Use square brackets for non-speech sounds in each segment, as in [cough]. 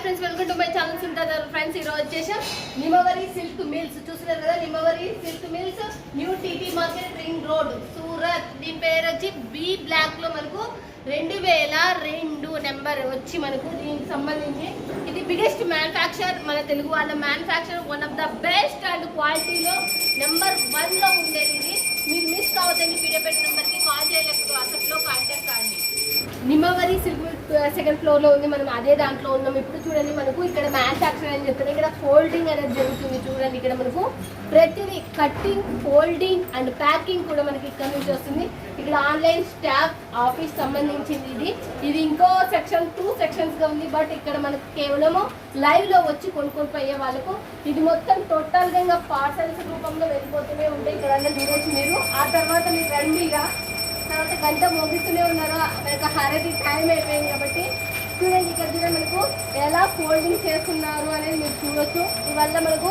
hi friends welcome to my channel ఉంటారు friends ఈ రోజు వచ్చేసాం నిమవరి సిల్క్ మిల్స్ చూస్తున్నారు కదా Nimmavari silk mills new TT market ring road Surat. దీని పేరు వచ్చి బి బ్లాక్లో మనకు రెండు వేల రెండు నెంబర్ వచ్చి మనకు దీనికి సంబంధించి. ఇది బిగ్గెస్ట్ మ్యానుఫ్యాక్చర్ మన తెలుగు వాళ్ళ manufacture one of the best and క్వాలిటీలో నెంబర్ వన్లో ఉండేది ఇది. మీరు మిస్ కావద్దండి వీడియో పెట్టిన నెంబర్కి కాల్ చేయలేకపోతే వాట్సాప్లో కాంటాక్ట్ కాండి. నిమ్మవరి సిల్క్ సెకండ్ ఫ్లోర్లో ఉంది. మనం అదే దాంట్లో ఉన్నాం. ఇప్పుడు చూడండి మనకు ఇక్కడ మ్యానుఫ్యాక్చర్ అని చెప్తారు ఇక్కడ ఫోల్డింగ్ అనేది జరుగుతుంది చూడండి. ఇక్కడ మనకు ప్రతిదీ కట్టింగ్ ఫోల్డింగ్ అండ్ ప్యాకింగ్ కూడా మనకి ఇక్కడ నుంచి వస్తుంది. ఇక్కడ ఆన్లైన్ స్టాఫ్ ఆఫీస్ సంబంధించింది ఇది. ఇది ఇంకో సెక్షన్ టూ సెక్షన్స్గా ఉంది. బట్ ఇక్కడ మనకు కేవలము లైవ్లో వచ్చి కొనుక్కొని పోయే వాళ్ళకు ఇది మొత్తం టోటల్గా పార్సల్స్ రూపంలో వెళ్ళిపోతూనే ఉంటాయి. ఇక్కడ చూడొచ్చు మీరు. ఆ తర్వాత మీరు రండి ఇక. తర్వాత గంట మోగిస్తూనే ఉన్నారు. మనకు హరీ టైం అయిపోయింది కాబట్టి చూడండి ఇక్కడ చూడండి మనకు ఎలా ఫోల్డింగ్ చేస్తున్నారు అనేది మీరు చూడొచ్చు. ఇవల్ల మనకు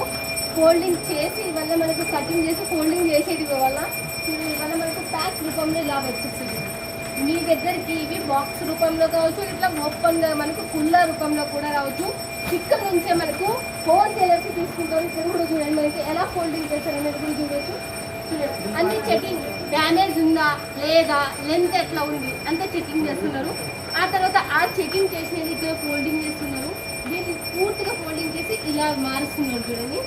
ఫోల్డింగ్ చేసి ఇవల్ల మనకు కటింగ్ చేసి ఫోల్డింగ్ చేసేది వల్ల ఇవల్ల మనకు ప్యాక్ రూపంలో ఇలా వచ్చేస్తుంది. మీ దగ్గరికి ఇవి బాక్స్ రూపంలో కావచ్చు ఇట్లా ఓపెన్గా మనకు కుల్ల రూపంలో కూడా రావచ్చు. ఇక్కడ నుంచే మనకు హోల్సేలర్స్ తీసుకుంటారు. ఇక్కడ కూడా చూడండి మనకి ఎలా ఫోల్డింగ్ చేస్తారు అనేది కూడా చూడొచ్చు. చూడండి అన్ని చెకింగ్ డ్యామేజ్ ఉందా లేదా లెంత్ ఎట్లా ఉంది అంతా చెకింగ్ చేస్తున్నారు. ఆ తర్వాత ఆ చెకింగ్ చేసినది ఇక్కడ ఫోల్డింగ్ చేస్తున్నారు. దీన్ని పూర్తిగా ఫోల్డింగ్ చేసి ఇలా మారుస్తున్నారు చూడండి.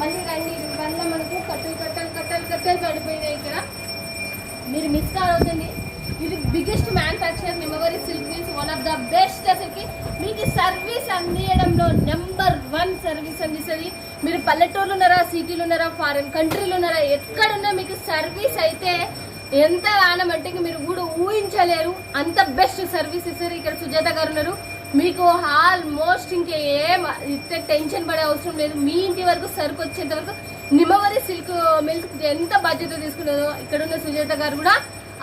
మళ్ళీ రండి వల్ల మనకు కట్టలు కట్టలు కట్టలు కట్టలు పడిపోయినాయి ఇక్కడ. మీరు మిస్ కావద్దండి ఇది biggest manufacture Nimmavari silk means one of the best అసలుకి. మీకు సర్వీస్ అందియడంలో నెంబర్ వన్ సర్వీస్ అందిస్తుంది. మీరు పల్లెటూరులో ఉన్నారా సిటీలు ఉన్నారా ఫారెన్ కంట్రీలో ఉన్నారా ఎక్కడున్నా మీకు సర్వీస్ అయితే ఎంత ఆనమంటే ఇంక మీరు కూడా ఊహించలేరు. అంత బెస్ట్ సర్వీస్ ఇస్తారు. ఇక్కడ సుజాత గారు ఉన్నారు మీకు ఆల్మోస్ట్ ఇంకేం ఇంత టెన్షన్ పడే అవసరం లేదు. మీ ఇంటి వరకు సరుకు వచ్చేంత వరకు నిమ్మవరి సిల్క్ మిల్క్ ఎంత బాధ్యత తీసుకున్నారో ఇక్కడ ఉన్న సుజాత గారు కూడా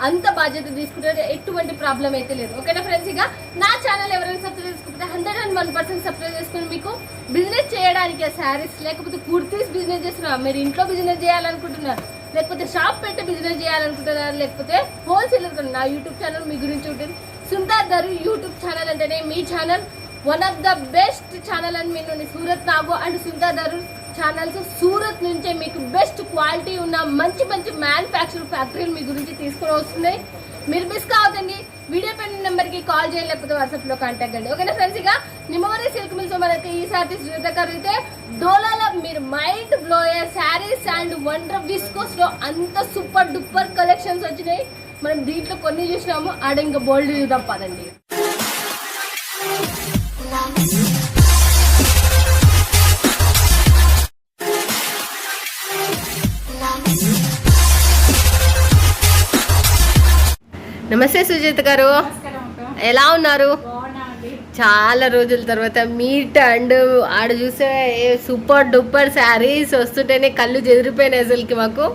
అంత బాధ్యత తీసుకుంటారు ఎటువంటి ప్రాబ్లం అయితే లేదు. ఓకేనా ఫ్రెండ్స్? ఇక నా ఛానల్ ఎవరైనా సబ్స్క్రైబ్ చేసుకుంటే hundred and one percent subscribe చేసుకుని మీకు బిజినెస్ చేయడానికి శారీస్ లేకపోతే కుర్తీస్ బిజినెస్ చేస్తున్నారు? మీరు ఇంట్లో బిజినెస్ చేయాలనుకుంటున్నారు? లేకపోతే షాప్ పెట్టి బిజినెస్ చేయాలనుకుంటున్నారు? లేకపోతే హోల్సేలర్ నా యూట్యూబ్ ఛానల్ మీ గురించి ఉంటుంది. సుందర్ దరు యూట్యూబ్ ఛానల్ అంటేనే మీ channel one of the best channel అని మీరు సూరత్ నాగు అండ్ సుందర్ దరు ఛానల్స్ సూరత్ నుంచే మీకు బెస్ట్ క్వాలిటీ ఉన్న మంచి మంచి మ్యానుఫ్యాక్చర్ ఫ్యాక్టరీలు మీ గురించి తీసుకుని వస్తున్నాయి. మీరు మిస్ కావద్దండి. వీడియో పెన్ నెంబర్కి కాల్ చేయలేకపోతే లేకపోతే వాట్సాప్లో కాంటాక్ట్ అండి ఓకేనా ఫ్రెండ్స్ ఇక నిమ్మవరి సిల్క్ మిల్స్ మనకి ఈ సుజాత అయితే డోలాలో మీరు mind blower saris and wonder విస్కోస్లో అంత సూపర్ డూపర్ కలెక్షన్స్ వచ్చినాయి. మనం దీంట్లో కొన్ని చూసినాము. ఆడ ఇంకా బోల్డ్ చూద్దాం పదండి. నమస్తే సుజిత్ గారు. ఎలా ఉన్నారు? చాలా రోజుల తర్వాత మీట్ అండ్ ఆడ చూసే సూపర్ డూపర్ శారీస్ వస్తుంటేనే కళ్ళు చెదిరిపోయినాయి అసలుకి మాకు.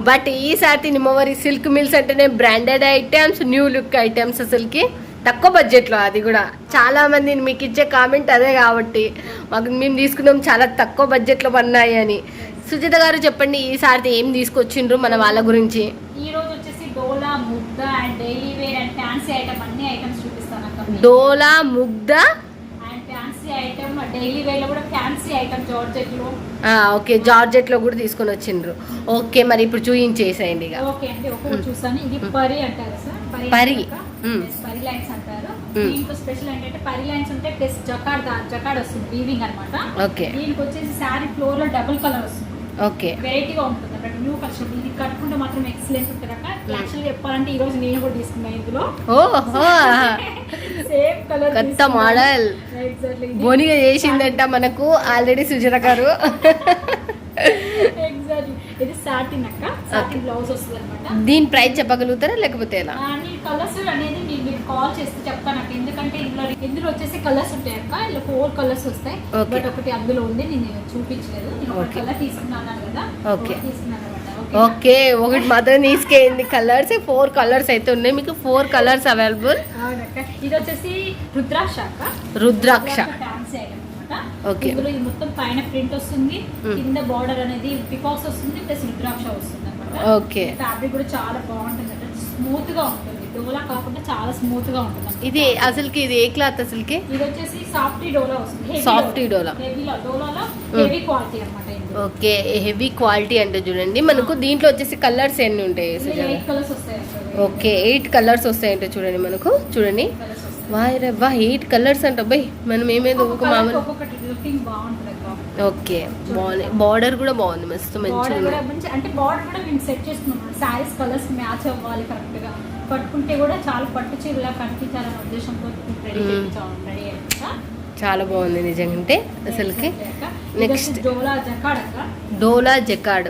బట్ ఈసారి నిమ్మవరి సిల్క్ మిల్స్ అంటేనే branded items new look items అసలుకి. తక్కువ బడ్జెట్లో అది కూడా. చాలామంది మీకు ఇచ్చే కామెంట్ అదే కాబట్టి. మాకు మేము తీసుకున్నాం చాలా తక్కువ బడ్జెట్లో పన్నాయి అని. సుజిత గారు చెప్పండి ఈసారి ఏం తీసుకొచ్చిండ్రు మన వాళ్ళ గురించి? ఈరోజు డోలా ముద్ద and daily wear and fancy item అన్ని ఐటమ్స్ చూపిస్తాను అక్క. డోలా Mugdha? And fancy item daily వేర్లో కూడా ఫ్యాన్సీ ఐటమ్ జార్జెట్లో ఓకే జార్జెట్లో కూడా తీసుకొని వచ్చిండ్రు. ఓకే మరి ఇప్పుడు చూయించేసేయండి ఇక. ఓకే అండి ఒక్కొక్కటి చూస్తాను. ఇది పరి అంటారు సార్. పరి. పరి. లైన్స్ అంటారు. దీంట్లో స్పెషల్ ఏంటంటే పరి లైన్స్ ఉంటే ప్లస్ జకాడ్ జకాడ్ వస్తుంది వీవింగ్ అన్నమాట. ఓకే. దీనికి వచ్చేసి శారీ ఫ్లోర్లో డబుల్ కలర్ వస్తుంది. ఓకే. వెరైటీగా ఉంటుంది. అన్నమాట న్యూ కలెక్షన్ ఇది కట్టుకుంటే మాత్రం ఎక్సలెంట్ ఉంటుంది అక్క. చెప్పాలంటే ఈ రోజు నేను కూడా తీసుకున్నాను ఇందులో. ఓహో. సేమ్ కలర్ కొత్త మోడల్ బోనిగా చేసిందంట మనకు ఆల్రెడీ సుజన గారు. ఇది సాటిన్ అక్క. సాటిన్ బ్లౌజ్ వస్తుంది అనమాట దీని ప్రైస్ చెప్పగలుగుతారా? లేకపోతే ఎలా? కలర్స్ అనేది మీకు కాల్ చేస్తే చెప్తాను అక్క. ఎందుకంటే ఇందులో ఇందులో వచ్చేసి కలర్స్ ఉంటాయి అక్క. ఇలా ఫోర్ కలర్స్ వస్తాయి. బట్ ఒకటి అందులో ఉంది. నేను చూపించలేదు. నేను ఒక Okay. కలర్ తీసుకున్నాను కదా. ఒకటి తీసుకున్నాను ఓకే ఒకటి మాత్రం తీసుకెళ్ళింది కలర్స్ ఫోర్ కలర్స్ అయితే ఉన్నాయి. మీకు ఫోర్ కలర్స్ అవైలబుల్ ఇది వచ్చేసి రుద్రాక్ష రుద్రాక్ష. అనమాట Okay. ఇందులో ఇది మొత్తం పైన ప్రింట్ వస్తుంది. కింద బార్డర్ అనేది పికాక్స్ వస్తుంది ప్లస్ రుద్రాక్ష వస్తుంది అనమాట ఓకే ఫ్యాబ్రిక్ కూడా చాలా బాగుంటుంది. అంటే స్మూత్గా ఉంటుంది. డోలా కాకుండా చాలా స్మూత్గా ఉంటుంది. ఇది అసలుకి ఇది ఏ క్లాత్ అసలుకి? ఇది వచ్చేసి సాఫ్టీ డోలా వస్తుంది. డోలా. హెవీలో డోలాలో. హెవీ క్వాలిటీ అనమాట ఓకే హెవీ క్వాలిటీ అంటే చూడండి. మనకు దీంట్లో వచ్చేసి కలర్స్ ఎన్ని ఉంటాయి ఓకే ఎయిట్ కలర్స్ వస్తాయంటే చూడండి మనకు. చూడండి. వాయ్ వా ఎయిట్ కలర్స్ అంట బై. మనం ఏమేదో ఒక మామూలు ఓకే బాగుంది. బార్డర్ కూడా బాగుంది మస్తు మంచిగా అంటే బార్డర్ కూడా మేము సెట్ చేసుకున్నాం. శారీస్ కలర్స్ మ్యాచ్ అవ్వాలి పట్టుకుంటే కూడా చాలా పట్టు చీరలా కనిపించాలనే ఉద్దేశంతో రెడీ. చేయించాం రెడీ అయ్యాక చాలా బాగుంది నిజంగా అసలుకి. నెక్స్ట్ నెక్స్ట్ డోలా జకాడ్ డోలా జకాడ్.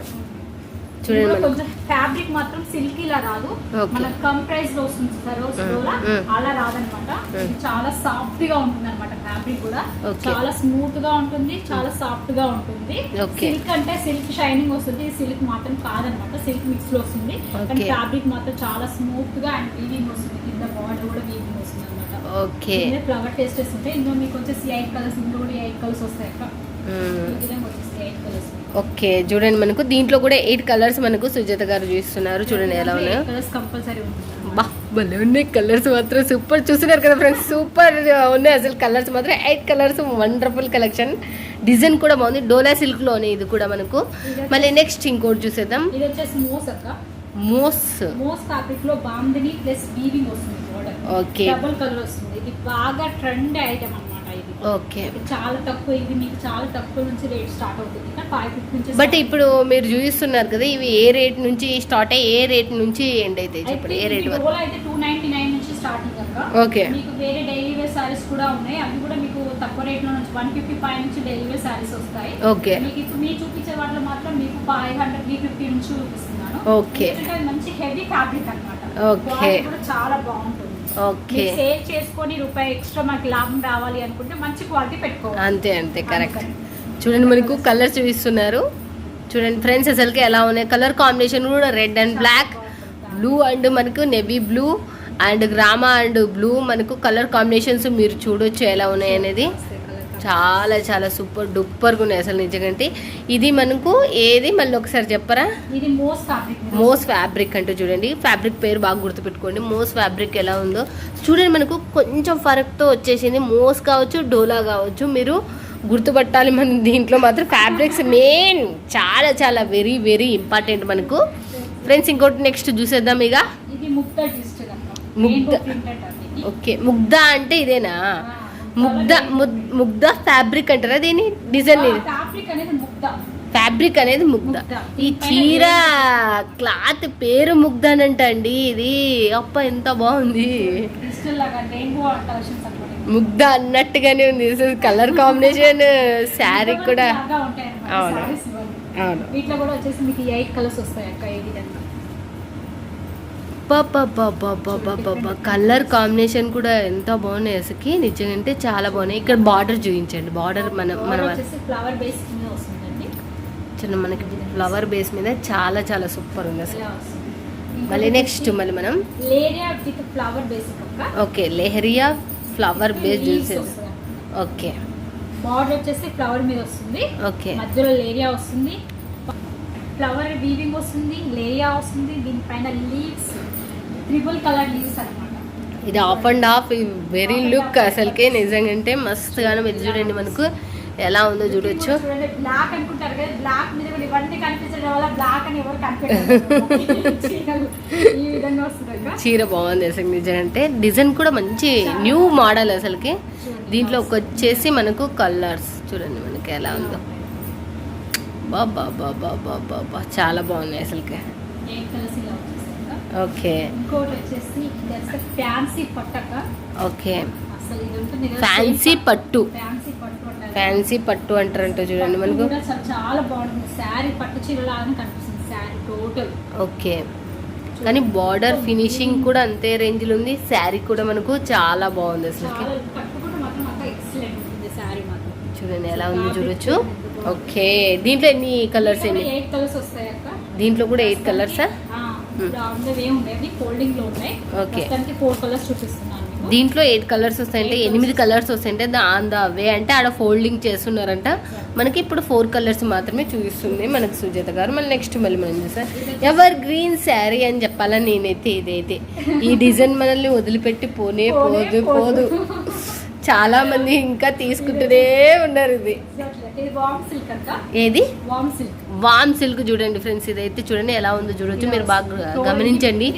చూడండి ఫ్యాబ్రిక్ మాత్రం సిల్కీ లా రాదు. మన లో వస్తుంది. అలా రాదనమాట. చాలా సాఫ్ట్గా ఉంటుంది అనమాట ఫ్యాబ్రిక్ కూడా. చాలా స్మూత్గా ఉంటుంది చాలా సాఫ్ట్గా ఉంటుంది. సిల్క్ అంటే సిల్క్ షైనింగ్ వస్తుంది సిల్క్ మాత్రం కాదనమాట సిల్క్ మిక్స్లో వస్తుంది. కానీ. ఫ్యాబ్రిక్ మాత్రం చాలా స్మూత్గా అండ్ వీవింగ్ వస్తుంది కింద బార్డర్ కూడా వీవింగ్ వస్తుంది అనమాట ఓకే. ఫ్లవర్ టేస్టెస్ ఉంటాయి. ఇందులో మీకు వచ్చేసి ఎయిట్ కలర్స్ ఇందులో కూడా ఎయిట్ కలర్స్ వస్తాయి అక్క. వచ్చేసి ఎయిట్ కలర్స్ ఓకే చూడండి మనకు. దీంట్లో కూడా ఎయిట్ కలర్స్ మనకు సుజాత గారు చూస్తున్నారు. చూడండి ఎలా ఉన్నాయో. బా భలే ఉన్నాయి. కలర్స్ మాత్రం సూపర్. చూస్తున్నారు కదా ఫ్రెండ్స్ సూపర్ ఉన్నాయి. అసలు కలర్స్ మాత్రం eight colours wonderful collection. Design కూడా బాగుంది. డోలా సిల్క్లోనే ఇది కూడా మనకు. మళ్ళీ నెక్స్ట్ ఇంకోటి చూసేద్దాం. ఇది వచ్చేసి మోస్ అక్క. మోస్. మోస్ ఫ్యాబ్రిక్లో బాందిని ప్లస్ వీవింగ్ వస్తుంది ఓకే. డబుల్ కలర్ వస్తుంది. ఇది బాగా ట్రెండ్ ఐటమ్ ఓకే. చాలా తక్కువ ఇది మీకు చాలా తక్కువ నుంచి రేట్ స్టార్ట్ అవుతుంది. ఫైవ్ ఫిఫ్టీ నుంచి బట్ ఇప్పుడు మీరు చూపిస్తున్నారు కదా ఇవి ఏ రేట్ నుంచి స్టార్ట్ అయ్యి ఏ రేట్ నుంచి ఎండ్ అవుతాయి చెప్పండి ఏ రేట్ వరకు? అయితే టూ నైన్టీ నైన్ నుంచి స్టార్టింగ్ అక్క ఓకే. మీకు వేరే డైలీ వేర్ సారీస్ కూడా ఉన్నాయి. అవి కూడా మీకు తక్కువ రేట్లో నుంచి వన్ ఫిఫ్టీ ఫైవ్ నుంచి డైలీ వేర్ సారీస్ వస్తాయి. ఓకే. మీకు ఇప్పుడు మీరు చూపించే వాటిలో మాత్రం మీకు ఫైవ్ హండ్రెడ్ త్రీ ఫిఫ్టీ నుంచి చూపిస్తున్నాను. ఓకే. మంచి హెవీ ఫ్యాబ్రిక్ అన్నమాట. ఓకే. కూడా చాలా బాగుంటుంది. ఓకే. చేసుకొని రూపాయి ఎక్స్ట్రా లాభం రావాలి అనుకుంటే మంచి క్వాలిటీ పెట్టుకోవాలి. అంతే అంతే కరెక్ట్. చూడండి మనకు కలర్ చూపిస్తున్నారు. చూడండి ఫ్రెండ్స్ అసలుకి ఎలా ఉన్నాయి. కలర్ కాంబినేషన్ కూడా red and black. Blue and మనకు నెవీ బ్లూ అండ్ గ్రామా అండ్ బ్లూ. మనకు కలర్ కాంబినేషన్స్ మీరు చూడొచ్చు ఎలా ఉన్నాయి అనేది. చాలా చాలా సూపర్ డూపర్గా ఉన్నాయి అసలు నిజంగా ఇది మనకు ఏది? మళ్ళీ ఒకసారి చెప్పరా? ఇది మోస్ట్ ఫ్యాబ్రిక్ మోస్ ఫ్యాబ్రిక్ అంటే చూడండి. ఫ్యాబ్రిక్ పేరు బాగా గుర్తుపెట్టుకోండి. మోస్ ఫ్యాబ్రిక్ ఎలా ఉందో. చూడండి మనకు కొంచెం ఫరక్తో వచ్చేసింది. మోస్ కావచ్చు డోలా కావచ్చు. మీరు గుర్తుపట్టాలి మన దీంట్లో మాత్రం. ఫ్యాబ్రిక్స్ మెయిన్ చాలా చాలా వెరీ వెరీ ఇంపార్టెంట్ మనకు. ఫ్రెండ్స్ ఇంకోటి నెక్స్ట్ చూసేద్దాం ఇక. ముగ్ధ. ఓకే. ముగ్ధ అంటే ఇదేనా? ముగ్ధ ముగ్ధ ఫ్యాబ్రిక్ అంటారా? దీని? డిజైన్ ఇది ఫ్యాబ్రిక్ అనేది ముక్త ఫ్యాబ్రిక్ అనేది ముగ్ధ. ముగ్ధ. ఈ చీర క్లాత్ పేరు ముగ్ధనంట అండి ఇది. అప్ప ఎంత బాగుంది. ముగ్ధ అన్నట్టుగానే ఉంది. కలర్ కాంబినేషన్ శారీ కూడా అవును. అవును. వీటిలో కూడా వచ్చేసి మీకు ఎయిట్ కలర్స్ వస్తాయి అక్క విధంగా కలర్ కాంబినేషన్ కూడా ఎంత బాగున్నాయి అసలుకి. నిజంగా అంటే చాలా బాగున్నాయి. ఇక్కడ బార్డర్ చూపించండి. బార్డర్ మన మన ఫ్లవర్ బేస్ చిన్న మనకి ఫ్లవర్ బేస్ మీద చాలా చాలా సూపర్ ఉంది అసలు. మళ్ళీ నెక్స్ట్ మళ్ళీ మనం flower base okay leheriya flower base చూసేది. ఓకే. బార్డర్ వచ్చేసి ఫ్లవర్ మీద వస్తుంది. ఓకే. మధ్యలో లేరియా వస్తుంది. ఫ్లవర్ వీవింగ్ వస్తుంది. లేరియా వస్తుంది. దీనిపైన లీవ్స్ ట్రిపుల్ కలర్ లీవ్స్ అన్నమాట. ఇది off and off very look అసలుకే నిజంగా అంటే మస్తుగానే మీరు చూడండి మనకు ఎలా ఉందో చూడొచ్చు. బ్లాక్ అనుకుంటారు కదా బ్లాక్ మీద ఇవన్నీ కనిపించడం వల్ల బ్లాక్ అని ఎవరు కనిపించారు. ఈ విధంగా వస్తుంది అక్క చీర బాగుంది అసలు నిజంగా అంటే డిజైన్ కూడా మంచి న్యూ మోడల్ అసలుకి. దీంట్లో ఒక వచ్చేసి మనకు కలర్స్. చూడండి మనకి ఎలా ఉందో. బాబా బాబా బాబా బా చాలా బాగున్నాయి అసలుకి. ఓకే. ఇంకోటి వచ్చేసి ఫ్యాన్సీ పట్టక? ఓకే. అసలు ఫ్యాన్సీ పట్టు. ఫ్యాన్సీ పట్టు అంటారు. ఫ్యాన్సీ పట్టు అంటారంట చూడండి మనకు. చాలా- బాగుంటుంది. శారీ పట్టు చీర లాగానే కనిపిస్తుంది. శారీ టోటల్. ఓకే. కానీ బార్డర్ ఫినిషింగ్ కూడా అంతే రేంజ్లో ఉంది. శారీ కూడా మనకు చాలా బాగుంది మాత్రం చూడండి ఎలా ఉంది చూడొచ్చు. ఓకే. దీంట్లో ఎన్ని కలర్స్ ఎన్ని ఎయిట్ కలర్స్ వస్తాయి అక్క దీంట్లో కూడా ఎయిట్ కలర్సా? మీకు. దీంట్లో ఎయిట్ కలర్స్ వస్తాయంటే ఎనిమిది కలర్స్ వస్తాయంటే ఆన్ ద వే అంటే ఆడ ఫోల్డింగ్ చేస్తున్నారంట. మనకి ఇప్పుడు ఫోర్ కలర్స్ మాత్రమే చూపిస్తుంది మనకి సుజాత గారు. మళ్ళీ నెక్స్ట్ మళ్ళీ మనం చూసాం ఎవర్ గ్రీన్ శారీ అని చెప్పాలని నేనైతే ఇదైతే. ఈ [laughs] డిజైన్ మనల్ని వదిలిపెట్టి పోనే పోదు పోదు. చాలా మంది ఇంకా తీసుకుంటూనే ఉన్నారు ఇది. ఏది? వామ్ సిల్క్ వామ్ సిల్క్ చూడండి ఫ్రెండ్స్ ఇదైతే చూడండి ఎలా ఉందో చూడొచ్చు. మీరు బాగా గమనించండి.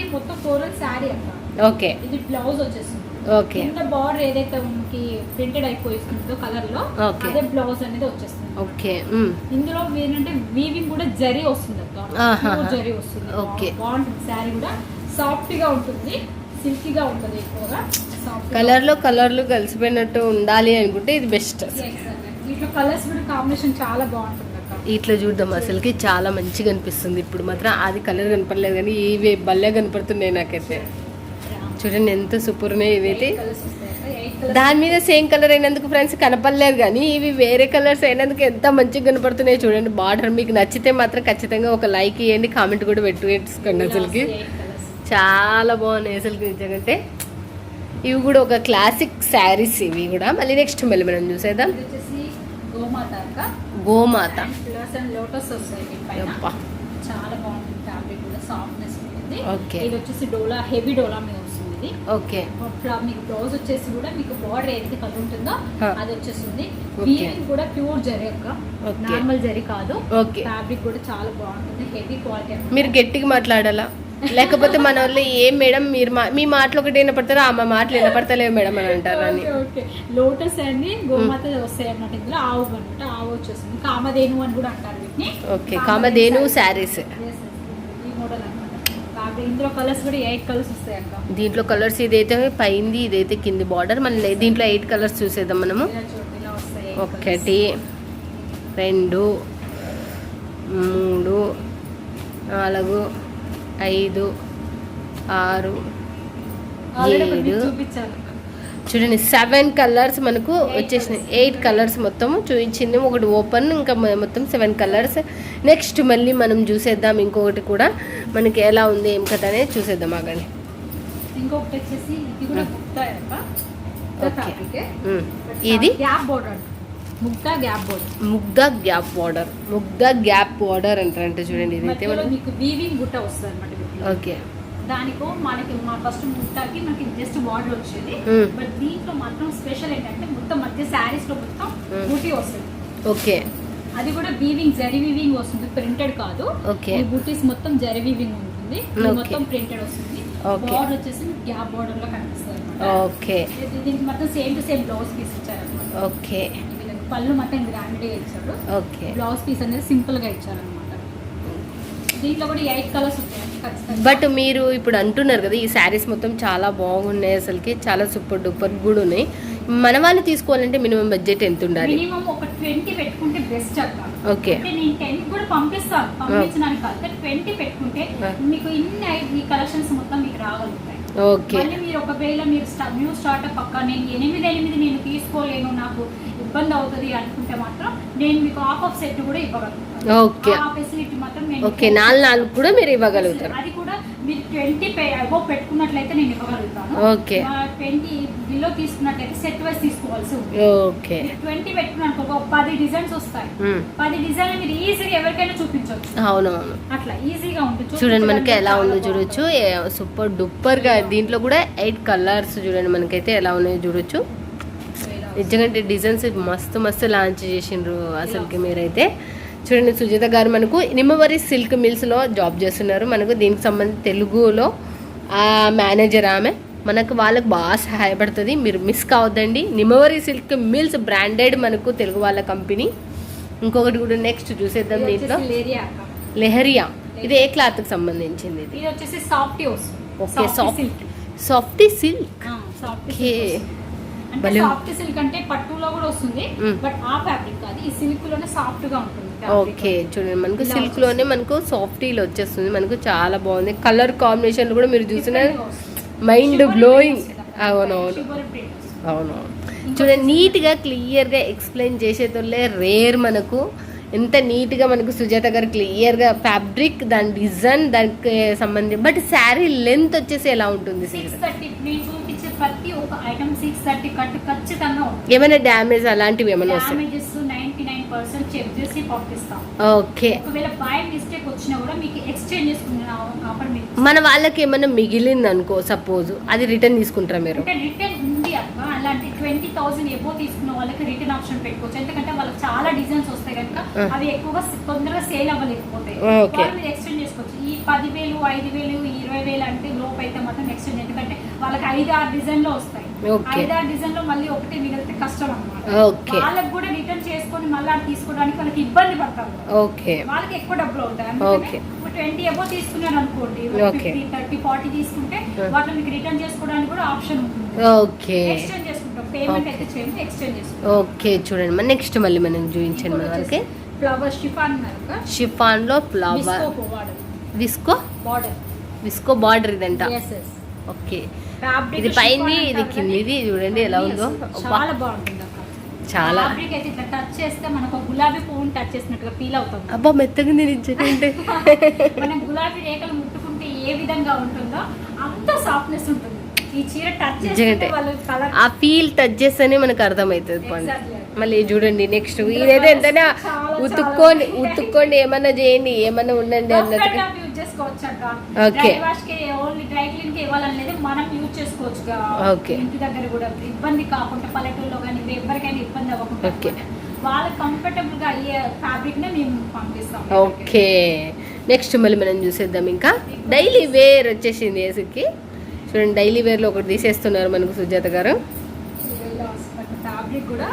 ఓకే. ఇది బ్లౌజ్ వచ్చేస్తుంది. ఓకే. బార్డర్ ఏదైతే మనకి ప్రింటెడ్ అయిపోతుందో కలర్లో. అదే బ్లౌజ్ అనేది వచ్చేస్తుంది. ఓకే. ఇందులో ఏంటంటే వీవింగ్ కూడా జరీ వస్తుంది అక్క. ఆహా. Pure జరీ వస్తుంది. Okay. బాగుంటుంది శారీ కూడా సాఫ్ట్గా ఉంటుంది సిల్కీగా ఉంటుంది ఎక్కువగా. సాఫ్ట్ కలర్లో కలర్లు కలిసిపోయినట్టు ఉండాలి అనుకుంటే ఇది బెస్ట్ కలర్స్ కూడా కాంబినేషన్ చాలా బాగుంటుంది. ఇట్లా చూద్దాం. అసలుకి చాలా మంచిగా అనిపిస్తుంది. ఇప్పుడు మాత్రం అది కలర్ కనపడలేదు కానీ ఇవి భలే కనపడుతున్నాయి నాకైతే. చూడండి ఎంత సూపర్ ఉన్నాయి ఇవైతే. దాని మీద సేమ్ కలర్ అయినందుకు ఫ్రెండ్స్ కనపడలేదు కానీ ఇవి వేరే కలర్స్ అయినందుకు ఎంత మంచిగా కనపడుతున్నాయి చూడండి. బార్డర్ మీకు నచ్చితే మాత్రం ఖచ్చితంగా ఒక లైక్ ఇవ్వండి కామెంట్ కూడా పెట్టుకోండి అసలుకి. చాలా బాగున్నాయి అసలుకి నిజంగా ఇవి కూడా ఒక క్లాసిక్ శారీస్ ఇవి కూడా. మళ్ళీ నెక్స్ట్ మళ్ళీ మనం చూసేద్దాం. గోమాత లోటస్ వస్తాయి. చాలా బాగుంటుంది ఫ్యాబ్రిక్ కూడా సాఫ్ట్నెస్ ఉంటుంది. Okay. ఇది వచ్చేసి డోలా హెవీ డోలా మీద వస్తుంది ఇది. ఓకే. మీకు బ్లౌజ్ వచ్చేసి కూడా మీకు బార్డర్ ఏదైతే కలర్ ఉంటుందో. అది వచ్చేస్తుంది. వీవింగ్ కూడా ప్యూర్ జరీ. నార్మల్ జరీ కాదు. ఓకే. ఫ్యాబ్రిక్ కూడా చాలా బాగుంటుంది హెవీ క్వాలిటీ మీరు గట్టిగా మాట్లాడాలా? లేకపోతే మన వాళ్ళు ఏం మేడం? మీరు మా మాటలు ఒకటి వినపడతారో? ఆ మా మాటలు వినపడతలేవు మేడం అని అంటారు అని. లోటస్ అండి గోమాత వస్తాయి అన్నమాట ఇందులో. ఆవు అనమాట ఆవు వచ్చేస్తుంది. కామధేను అని కూడా అంటారు వీటిని. ఓకే కామధేను శారీస్. ఇందులో కలర్స్ కూడా ఎయిట్ కలర్స్ వస్తాయి అక్క. దీంట్లో కలర్స్ ఇదైతే పైంది ఇదైతే కింది బార్డర్ మళ్ళీ దీంట్లో ఎయిట్ కలర్స్ చూసేద్దాం మనము. ఒకటి రెండు మూడు నాలుగు ఐదు ఆరు ఏడు. చూడండి సెవెన్ కలర్స్ మనకు వచ్చేసినాయి. ఎయిట్ కలర్స్ మొత్తం చూపించింది. ఒకటి ఓపెన్ ఇంకా మొత్తం సెవెన్ కలర్స్. నెక్స్ట్ మళ్ళీ మనం చూసేద్దాం ఇంకొకటి కూడా. మనకి ఎలా ఉంది ఏం కథ అనేది చూసేద్దాం ఆగండి. ఇంకొకటి వచ్చేసి ఇది కూడా. ఇది Mugdha gap border Mugdha gap border. Mugdha gap border అంటారంటే చూడండి ఇదైతే మధ్యలో మనం మీకు వీవింగ్ గుట్ట వస్తుంది అనమాట ఓకే. దానికో మనకి మా ఫస్ట్ ముట్టాకి మనకి జస్ట్ బార్డర్ వచ్చేది. Hmm. బట్ దీంట్లో మాత్రం స్పెషల్ ఏంటంటే మొత్తం మధ్య శారీస్లో మొత్తం Hmm. బూటీ వస్తుంది. ఓకే. అది కూడా వీవింగ్ జరీ వీవింగ్ వస్తుంది. ప్రింటెడ్ కాదు. Okay. ఈ బూటీస్ మొత్తం జరీ వీవింగ్ ఉంటుంది. ఇది Okay. మొత్తం ప్రింటెడ్ వస్తుంది. Okay. బార్డర్ వచ్చేసి గ్యాప్ బార్డర్లో కనిపిస్తుంది ఓకే. ఇది- దీనికి మొత్తం same to same blouse piece ఇచ్చారు ఓకే. పళ్ళు మొత్తం గ్రాండ్గా ఇచ్చాడు ఓకే. బ్లౌజ్ పీస్ అనేది సింపుల్గా ఇచ్చారనమాట దీంట్లో కూడా ఎయిట్ కలర్స్ ఉంటాయి బట్ మీరు ఇప్పుడు అంటున్నారు కదా ఈ శారీస్ మొత్తం చాలా బాగున్నాయి అసలుకి చాలా సూపర్ డూపర్ కూడా ఉన్నాయి. మన వాళ్ళు తీసుకోవాలంటే మినిమం బడ్జెట్ ఎంత ఉండాలి? మినిమం ఒక ట్వంటీ పెట్టుకుంటే బెస్ట్ అక్క ఓకే. అంటే నేను టెన్ కూడా పంపిస్తాను పంపించడానికి కాదు కానీ ట్వంటీ పెట్టుకుంటే. మీకు ఇన్ని ఐ- ఈ కలెక్షన్స్ మొత్తం మీకు రాగలుగుతాయి ఓకే. మళ్ళీ మీరు ఒకవేళ మీరు స్టా- న్యూ స్టార్ట్అప్ పక్క నేను ఎనిమిది ఎనిమిది నేను తీసుకోలేను నాకు ఇబ్బంది అవుతుంది అనుకుంటే మాత్రం నేను మీకు ఆఫ్ ఆఫ్ సెట్ కూడా ఇవ్వగలుగుతాను. ఓకే ఆ ఫెసిలిటీ మాత్రం నేను ఓకే నాలుగు నాలుగు కూడా మీరు ఇవ్వగలుగుతారు. అది కూడా మీరు ట్వంటీ అబో పెట్టుకున్నట్లయితే నేను ఇవ్వగలుగుతాను. ఓకే. ట్వంటీ బిలో తీసుకున్నట్లయితే సెట్ వైస్ తీసుకోవాల్సి ఓకే ట్వంటీ పెట్టుకున్నాను ఒక పది డిజైన్స్ వస్తాయి. మ్మ్. పది డిజైన్ మీరు ఈజీగా ఎవరికైనా చూపించవచ్చు. అవునవును. అట్లా ఈజీగా ఉంటుంది. చూడండి మనకి ఎలా ఉందో చూడొచ్చు. సూపర్ డూపర్గా దీంట్లో కూడా ఎయిట్ కలర్స్ చూడండి మనకైతే ఎలా ఉన్నాయో చూడొచ్చు. నిజంగా డిజైన్స్ మస్తు మస్తు లాంచ్ చేసిండ్రు అసలుకి మీరైతే. చూడండి సుజాత గారు మనకు నిమ్మవరి సిల్క్ మిల్స్లో జాబ్ చేస్తున్నారు. మనకు దీనికి సంబంధించి తెలుగులో ఆ మేనేజర్ ఆమె. మనకు వాళ్ళకి బాగా సహాయపడుతుంది. మీరు మిస్ కావద్దండి. నిమ్మవరి సిల్క్ మిల్స్ బ్రాండెడ్ మనకు తెలుగు వాళ్ళ కంపెనీ ఇంకొకటి కూడా నెక్స్ట్ చూసేద్దాం దీంట్లో. లెహరియా ఇది ఏ క్లాత్కి సంబంధించింది ఇది? ఇది వచ్చేసి softy okay soft silk softy silk okay. అంటే సాఫ్ట్ సిల్క్ అంటే పట్టులో కూడా వస్తుంది. బట్ ఆ ఫ్యాబ్రిక్ కాదు ఈ సిల్క్లోనే సాఫ్ట్గా ఉంటుంది. ఓకే చూడండి మనకు సిల్క్లోనే మనకు సాఫ్టీలు వచ్చేస్తుంది మనకు చాలా బాగుంది కలర్ కాంబినేషన్ కూడా మీరు చూసిన. Mind blowing. అవునవును. అవునవును చూడండి నీట్గా క్లియర్గా ఎక్స్ప్లెయిన్ చేసేతోళ్ళే రేర్ మనకు ఎంత నీట్గా మనకు సుజాత గారు క్లియర్గా ఫ్యాబ్రిక్ దాని డిజైన్ దానికి సంబంధించి బట్ శారీ లెంత్ వచ్చేసి ఎలా ఉంటుంది ప్రతి ఒక్క ఐటమ్ సిక్స్ థర్టీ కట్ ఖచ్చితంగా ఏమైనా డ్యామేజ్ అలాంటివి ఏమైనా డ్యామేజెస్ పర్సెంట్ చెక్ చేసి పంపిస్తాం ఓకే ఒకవేళ బై మిస్టేక్ వచ్చినా కూడా మీకు ఎక్స్చేంజ్ మీకు మన వాళ్ళకి ఏమైనా మిగిలింది అనుకో సపోజ్ అది రిటర్న్ తీసుకుంటారా మీరు? రిటర్న్ ఉంది అక్క అలాంటి ట్వంటీ థౌసండ్ ఎబో తీసుకున్న వాళ్ళకి రిటర్న్ ఆప్షన్ పెట్టుకోవచ్చు. ఎందుకంటే వాళ్ళకి చాలా డిజైన్స్ వస్తాయి కనుక. అవి ఎక్కువగా తొందరగా సేల్ అవ్వలేకపోతాయి. మీరు ఎక్స్టెండ్ చేసుకోవచ్చు. ఈ పదివేలు ఐదు వేలు ఇరవై వేలు అంటే లోపు అయితే మాత్రం ఎక్స్టెండ్ ఎందుకంటే వాళ్ళకి ఐదు ఆరు డిజైన్లో వస్తాయి. డిజైన్లో మళ్ళీ ఒకటి మిగిలితే కష్టం అనమాట Okay. వాళ్ళకి కూడా రిటర్న్ చేసుకొని మళ్ళీ అది తీసుకోవడానికి వాళ్ళకి ఇబ్బంది పడతారు. ఓకే. వాళ్ళకి ఎక్కువ డబ్బులు ఉంటాయి Okay. అందుకని ట్వంటీ ఎబో తీసుకున్నారు అనుకోండి Okay. ఫిఫ్టీ థర్టీ ఫార్టీ తీసుకుంటే. వాటిని మీకు రిటర్న్ చేసుకోవడానికి కూడా ఆప్షన్ ఉంటుంది. ఓకే. ఎక్స్చేంజ్ చేసుకుంటాం. పేమెంట్. అయితే చేయండి ఎక్స్చేంజ్ చేసుకుంటాం. ఓకే చూడండి నెక్స్ట్ మళ్ళీ మనం చూపించండి మన వాళ్ళకి flower chiffon షిఫాన్లో flower viscose border viscose border ఇదంట. Okay. ఇది పైన ఇది కిందిది చూడండి ఎలా ఉందో. చాలా బాగుంటుంది చాలా. ఫ్యాబ్రిక్ అయితే ఇట్లా టచ్ చేస్తే మనకు గులాబీ పువ్వుని టచ్ చేసినట్టుగా ఫీల్ అవుతాం అబ్బా మెత్తగా నేను ఇచ్చేటంటే [laughs] మనం గులాబీ రేఖలు ముట్టుకుంటే ఏ విధంగా ఉంటుందో అంత సాఫ్ట్నెస్ ఉంటుంది. ఈ చీర టచ్ చేస్తే కలర్ ఆ ఫీల్ టచ్ చేస్తేనే మనకు అర్థమవుతుంది పండు. మళ్ళీ చూడండి నెక్స్ట్ ఇదైతే ఎంతైనా చాలా, ఉతుక్కోండి ఉతుక్కోండి ఏమన్నా చేయండి ఏమన్నా ఉండండి అన్నట్టుగా. చేసుకోవచ్చు అక్క Okay. డ్రై వాష్కి ఓన్లీ డ్రై క్లీన్కి ఇవ్వాలనేది మనం యూజ్ చేసుకోవచ్చు గా. Okay. ఇంటి దగ్గర కూడా ఇబ్బంది కాకుండా పల్లెటూరులో కానీ ఎవరికైనా ఇబ్బంది అవ్వకుండా Okay. వాళ్ళకి కంఫర్టబుల్గా అయ్యే ఫ్యాబ్రిక్ నే మేము పంపిస్తాం ఓకే నెక్స్ట్ మళ్ళీ మనం చూసేద్దాం ఇంకా డైలీ వేర్ వచ్చేసింది ఏసుకి చూడండి డైలీ వేర్లో ఒకటి తీసేస్తున్నారు మనకు సుజాత గారు ఫ్యాబ్రిక్ కూడా.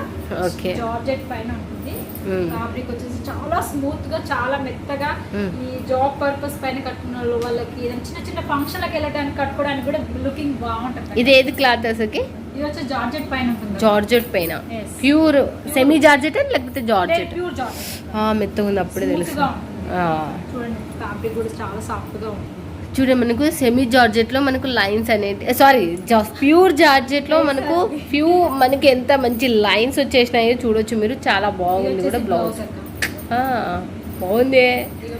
జార్జెట్ పైన ఉంటుంది. ఫ్యాబ్రిక్ వచ్చేసి చాలా స్మూత్గా చాలా మెత్తగా Hmm. ఈ జాబ్ పర్పస్ పైన కట్టుకున్న వాళ్ళు వాళ్ళకి చిన్న చిన్న ఫంక్షన్లకు వెళ్ళడానికి కట్టుకోవడానికి కూడా లుకింగ్ బాగుంటుంది. ఇది ఏది క్లాత్ అసలుకి? ఇది వచ్చి జార్జెట్ పైన జార్జెట్ పైన. ప్యూర్ సెమీ జార్జెట్ లేకపోతే జార్జెట్ ప్యూర్ జార్జెట్ మెత్తగా ఉంది అప్పుడే తెలుసు. చూడండి ఫ్యాబ్రిక్ కూడా చాలా సాఫ్ట్గా ఉంటుంది చూడండి మనకు సెమీ జార్జెట్లో మనకు లైన్స్ అనేది సారీ ప్యూర్ జార్జెట్లో మనకు ఫ్యూ మనకి ఎంత మంచి లైన్స్ వచ్చేసినాయో చూడొచ్చు మీరు. చాలా బాగుంది కూడా బ్లౌజ్ బాగుంది.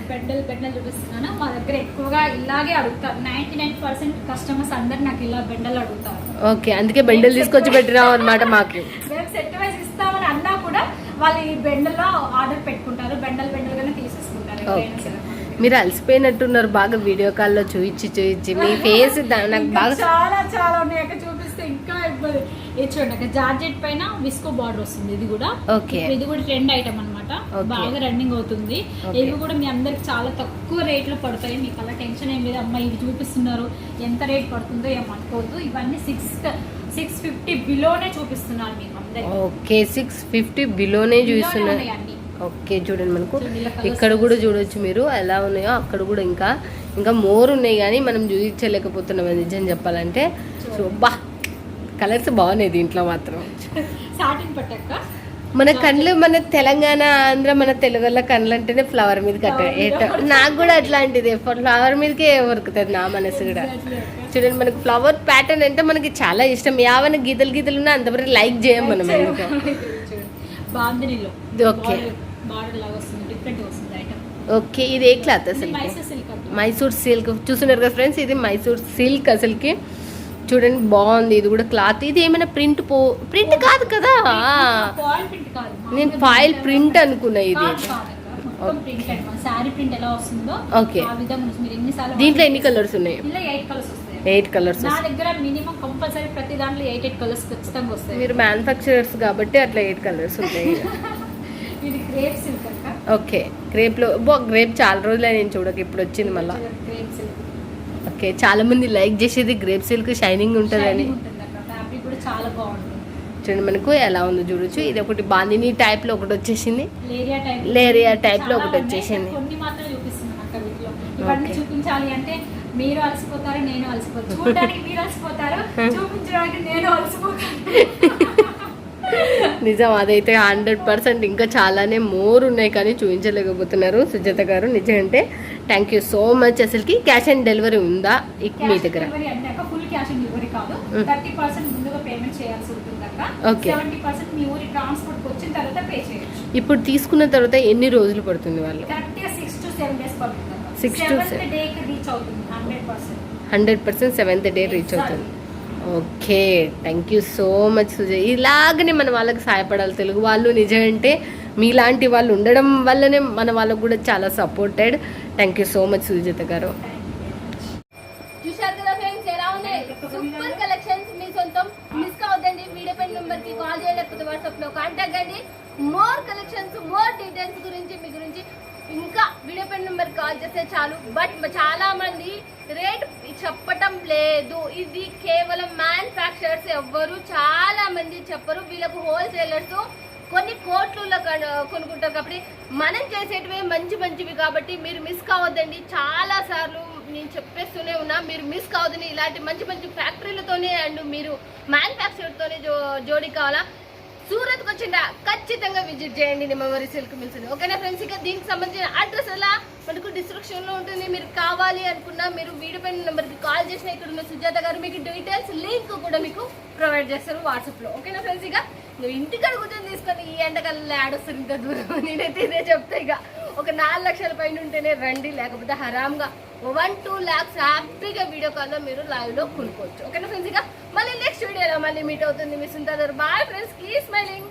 బెండల్ బెండల్ చూపిస్తున్నాను. మా దగ్గర ఎక్కువగా ఇలాగే అడుగుతారు నైన్టీ నైన్ పర్సెంట్ కస్టమర్స్ అందరు నాకు ఇలా బెండల్ అడుగుతారు. ఓకే అందుకే బెండల్ తీసుకొచ్చి పెట్టినాం అనమాట [laughs] మాకు. మేము సెట్ వైజ్ ఇస్తామని అన్నా కూడా వాళ్ళు ఈ బెండల్లో ఆర్డర్ పెట్టుకుంటారు. బెండల్ బెండల్ గానే తీసేసుకుంటారు. మీరు అలసిపోయినట్టున్నారు బాగా వీడియో కాల్లో చూయించి చూయించి. మీ ఫేస్ నాకు బాగా చాలా చాలా ఉన్నాయి. చూపిస్తే ఇంకా ఇబ్బంది. ఇది చూడండి జార్జెట్ పైన విస్కో బార్డర్ వస్తుంది ఇది కూడా. ఓకే. ఇది కూడా ట్రెండ్ ఐటమ్ అన్నమాట. Okay. బాగా రన్నింగ్ అవుతుంది. ఇవి కూడా మీ అందరికి చాలా తక్కువ రేట్లో పడతాయి. మీకు అలా టెన్షన్ ఏం లేదు. అమ్మ ఇవి చూపిస్తున్నారు. ఎంత రేట్ పడుతుందో ఏం అనుకోవద్దు. ఇవన్నీ సిక్స్ సిక్స్ ఫిఫ్టీ బిలోనే చూపిస్తున్నారు మీకు అందరికి. ఓకే సిక్స్ ఫిఫ్టీ బిలోనే చూస్తున్నారు. అన్ని. ఓకే చూడండి మనకు. ఇక్కడ కూడా చూడొచ్చు మీరు. ఎలా ఉన్నాయో అక్కడ కూడా ఇంకా ఇంకా మోర్ ఉన్నాయి కానీ మనం చూపించలేకపోతున్నాం నిజం చెప్పాలంటే. సో బా కలర్స్ బాగున్నాయి దీంట్లో మాత్రం. మన కళ్ళు మన తెలంగాణ ఆంధ్ర మన తెలుగులో కళ్ళు అంటేనే ఫ్లవర్ మీద కట్ట నాకు కూడా అట్లాంటిది. ఫ్లవర్ మీదకే ఉరుకుతుంది నా మనసు కూడా. చూడండి మనకు ఫ్లవర్ ప్యాటర్న్ అంటే మనకి చాలా ఇష్టం. యావన గీతలు గీతలు ఉన్నా అంతవరకు లైక్ చేయం మనం [laughs] okay. బార్డర్ లాగా వస్తుంది డిఫరెంట్ వస్తుంది ఐటమ్ ఓకే ఇది ఏ క్లాత్ అసలు మైసూర్ సిల్క్ చూస్తున్నారు కదా ఫ్రెండ్స్ ఇది మైసూర్ సిల్క్ అసలుకి. చూడండి బాగుంది. ఇది కూడా క్లాత్. ఇది ఏమైనా ప్రింట్ పో ప్రింట్ కాదు కదా? నేను ఫాయిల్ ప్రింట్ అనుకున్నా ఇది. ఎన్నిసార్లు దీంట్లో ఎన్ని కలర్స్ ఉన్నాయి? ఎయిట్ కలర్స్ మీరు మ్యానుఫ్యాక్చరర్స్ కాబట్టి అట్లా ఎయిట్ కలర్స్ ఉంటాయి. [laughs] గ్రేప్ సిల్క్ అక్క ఓకే గ్రేప్లో బో గ్రేప్ చాలా రోజులే నేను చూడక ఇప్పుడు వచ్చింది మళ్ళీ. గ్రేప్ సిల్క్ ఓకే చాలా మంది లైక్ చేసేది గ్రేప్ సిల్క్ షైనింగ్ ఉంటుందని ఉంటుంది అక్క ఫ్యాబ్రిక్ కూడా చాలా బాగుంటుంది. చూడండి మనకు ఎలా ఉందో చూడొచ్చు. ఇది ఒకటి బాందిని టైప్లో ఒకటి వచ్చేసింది. లేరియా టైప్లో ఒకటి. వచ్చేసింది. చూపించాలి అంటే మీరు అలసిపోతారు నేను అలసిపోతాను. [laughs] చూడడానికి మీరు అలసిపోతారు. చూపించడానికి నేను అలసిపోతాను. [laughs] నిజం అదైతే హండ్రెడ్ పర్సెంట్ ఇంకా చాలానే మోర్ ఉన్నాయి కానీ చూపించలేకపోతున్నారు. సుజాత గారు నిజం అంటే థ్యాంక్ యూ సో మచ్ అసలుకి. క్యాష్ ఆన్ డెలివరీ ఉందా ఇక్ మీ దగ్గర? డెలివరీ అంటే అక్క ఫుల్ క్యాష్ ఆన్ డెలివరీ కాదు. థర్టీ పర్సెంట్ ముందుగా పేమెంట్ చేయాల్సి ఉంటుంది అక్క. Okay. సెవెంటీ పర్సెంట్ మీ ఊరి ట్రాన్స్పోర్ట్ వచ్చిన తర్వాత పే చేయొచ్చు. ఇప్పుడు తీసుకున్న తర్వాత ఎన్ని రోజులు పడుతుంది వాళ్ళు? సిక్స్ టు సెవెన్ డేస్ పడుతుంది Six to సెవెంత్ seven. డేకి రీచ్ అవుతుంది hundred percent hundred percent seventh day reach అవుతుంది. Okay thank you so much Sujay. ఇలాగనే మన వాళ్ళకి సహాయపడాలి. తెలుగు వాళ్ళు నిజం అంటే మీలాంటి వాళ్ళు ఉండడం వల్లనే మన వాళ్ళకు కూడా చాలా supported thank you so much Sujatha గారు. చూశారు కదా ఫ్రెండ్స్ ఎలా ఉన్నాయి? సూపర్ కలెక్షన్స్ మీ సొంతం. మిస్ కావద్దండి. వీడియో పెన్ నెంబర్కి కాల్ చేయలేకపోతే వాట్సాప్లో కాంటాక్ట్ అండి మోర్ కలెక్షన్స్ మోర్ డీటెయిల్స్ గురించి మీ గురించి ఇంకా వీడియో పెన్ నెంబర్ కాల్ చేస్తే చాలు. బట్ చాలా మంది రేట్ చెప్పటం లేదు. ఇది కేవలం మ్యానుఫ్యాక్చరర్స్ ఎవ్వరు చాలా మంది చెప్పరు. వీళ్ళకు హోల్సేలర్స్ కొన్ని కోట్లలో కొనుక్కుంటారు కాబట్టి మనం చేసేటివే మంచి మంచివి కాబట్టి మీరు మిస్ కావద్దండి. చాలా సార్లు నేను చెప్పేస్తూనే ఉన్నా మీరు మిస్ కావద్దని ఇలాంటి మంచి మంచి ఫ్యాక్టరీలతోనే అండ్ మీరు మ్యానుఫ్యాక్చర్తోనే జో జోడి కావాలా? సూరత్ వచ్చిందా ఖచ్చితంగా విజిట్ చేయండి నిమ్మవరి సిల్క్ మిల్స్ ఓకేనా ఫ్రెండ్స్? ఇక దీనికి సంబంధించిన అడ్రస్ ఎలా? మనకు డిస్క్రిప్షన్లో ఉంటుంది. మీరు కావాలి అనుకున్నా మీరు వీడియో పైన నెంబర్కి కాల్ చేసిన ఇక్కడ ఉన్న సుజాత గారు మీకు డీటెయిల్స్ లింక్ కూడా మీకు ప్రొవైడ్ చేస్తారు వాట్సాప్లో ఓకేనా ఫ్రెండ్స్? ఇక నువ్వు ఇంటికాడ కూర్చొని తీసుకొని ఈ ఎండకాలంలో వస్తుంది ఇంత దూరం. నేనైతే ఇదే చెప్తా ఇక. ఒక నాలుగు లక్షల పైన ఉంటేనే రండి లేకపోతే హరామ్గా వన్ టూ ల్యాక్స్ హ్యాపీగా వీడియో కాల్లో మీరు లైవ్లో కొనుక్కోవచ్చు ఓకేనా ఫ్రెండ్స్ ఇక మళ్ళీ నెక్స్ట్ వీడియోలో మళ్ళీ మీట్ అవుతుంది మీ Sundar. Bye friends keep smiling